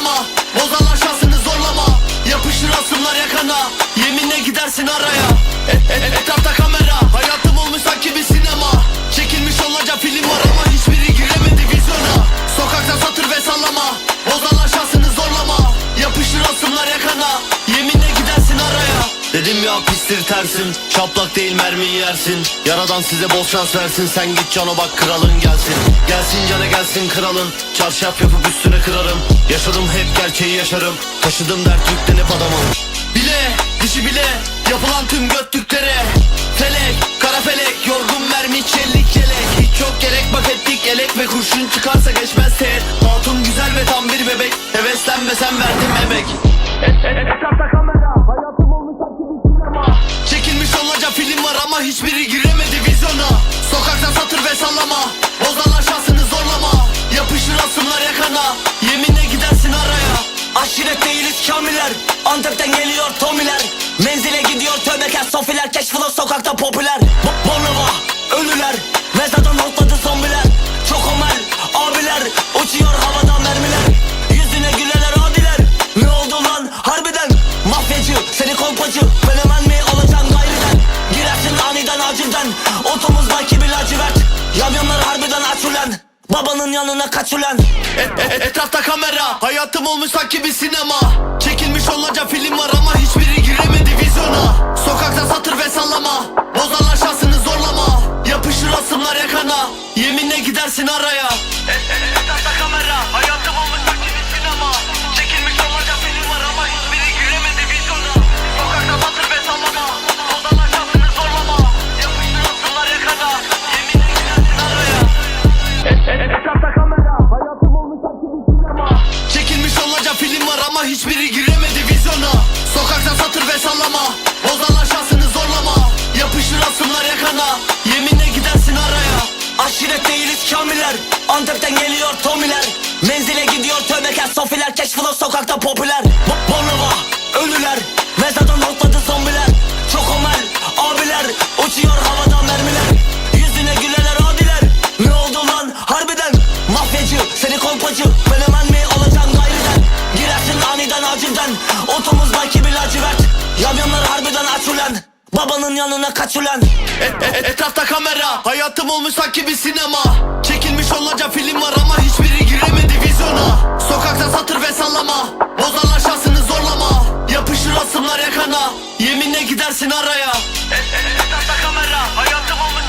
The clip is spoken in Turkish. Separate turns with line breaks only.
sallama Bozarlar şansını zorlama. Yapışır asımlar yakana. Yeminle gidersin araya. E, e, Etrafta kamera Hayatım Dedim ya pistir tersin Şaplak değil mermiyi yersin. Yaradan size bol şans versin Sen git cano bak kralın gelsin. Gelsin cana gelsin kralın. Çarşaf yapıp üstüne kırarım. Yaşadım hep gerçeği yaşarım. Taşıdım dert yükten hep adamım Bile dişi bile Yapılan tüm göttüklere. Felek kara felek Yorgun mermi çelik yelek. Hiç yok gerek bak ettik elek Ve kurşun çıkarsa geçmez teğet hiçbiri giremedi vizyona Sokakta satır ve sallama. Bozarlar şansını zorlama. Yapışır asımlar yakana. Yeminle gidersin araya.
Aşiret değiliz kamiler. Antep'ten geliyor tomiler. Menzile gidiyor tövbekar sofiler Keşfıla sokakta popüler. Bo- Bornova ölüler. Mezardan hopladı zombiler. Çok omel abiler. Uçuyor havadan mermiler. Yüzüne gülenler adiler. Ne oldu lan? Harbiden Mafyacı seni kolpacı. Fenomen aniden acilden Otomuzdaki bir lacivert. Yamyamlar harbiden aç ulan Babanın yanına kaç ulan
E- e- Etrafta kamera. Hayatım olmuş sanki bir sinema. Çekilmiş onlarca film var ama hiçbiri giremedi vizyona. Sokakta satır ve sallama. Bozarlar şansını zorlama. Yapışır asımlar yakana. Yeminle gidersin araya. Etrafta kamera. Hayatım olmuş
Kamiler Antep'ten geliyor tomiler. Menzile gidiyor tövbekar sofiler Keşfıla sokakta popüler. Bo- Bornova ölüler Mezardan hopladı zombiler. Çok omel abiler Uçuyor havadan mermiler. Yüzüne gülenler adiler Ne oldu lan harbiden? Mafyacı seni kolpacı Fenomen mi olacaksın gayriden? Girersin aniden acilden Otomuzdaki bir lacivert. Yamyamlar harbiden aç ulan Babanın yanına kaç ulan?
E- e- Etrafta kamera. Hayatım olmuş sanki bir sinema. Çekilmiş onlarca film var ama hiçbiri giremedi vizyona. Sokakta satır ve sallama. Bozarlar şansını zorlama. Yapışır asımlar yakana. Yeminle gidersin araya. Etrafta kamera. Hayatım olmuş